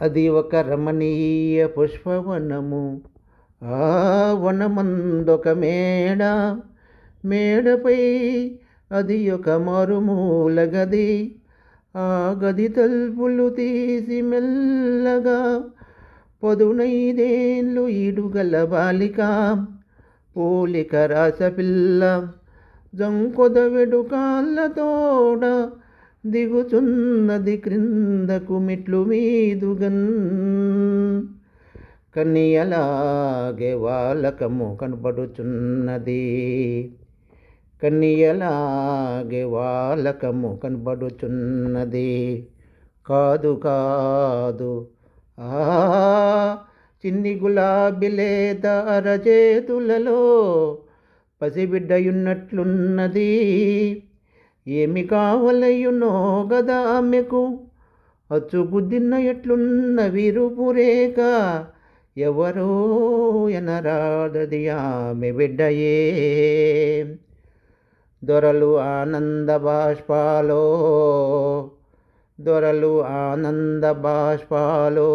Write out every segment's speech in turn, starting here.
అది ఒక రమణీయ పుష్పవనము. ఆ వనమందొక మేడ. మేడపై అది ఒక మారుమూల గది. ఆ గది తలుపులు తీసి మెల్లగా పదునైదేళ్ళు ఇడుగల బాలిక. పోలిక రాసపిల్ల. జంకొద వెడుకాళ్ళతోడ దిగుచున్నది క్రిందకు మెట్లు మీదుగన్. కన్నియలాగే వాలకము కనబడుచున్నది. కన్నియలాగే వాలకము కనబడుచున్నది. కాదు కాదు. ఆ చిన్ని గులాబీ లేత అరచేతులలో పసిబిడ్డయున్నట్లున్నది. ఏమి కావలయునో గదా ఆమెకు? అచ్చుగుద్దిన ఎట్లున్న విరుపురేక? ఎవరో ఎనరాదది ఆమె బిడ్డయే. దొరలు ఆనంద బాష్పాలో. దొరలు ఆనంద బాష్పాలో.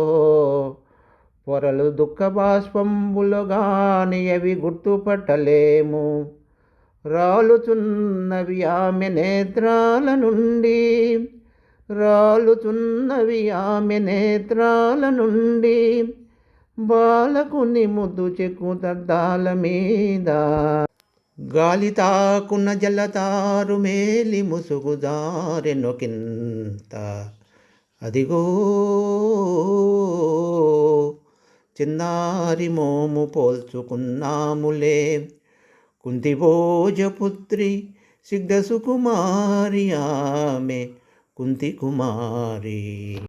పొరలు దుఃఖ బాష్పంబులుగాని అవి గుర్తుపట్టలేము. రాలుచున్నవి ఆమె నేత్రాల నుండి. రాలుచున్నవి ఆమె నేత్రాల నుండి. బాలకుని ముద్దు చెక్కు తద్దాల మీద. గాలి తాకున్న జలతారు మేలి ముసుగుదారెనొకింత అదిగో చిన్నారి మోము పోల్చుకున్నాములే. కుంతిభోజపుత్రి సిగ్ధసుకుమారి ఆమె. కుంతి కుమారి.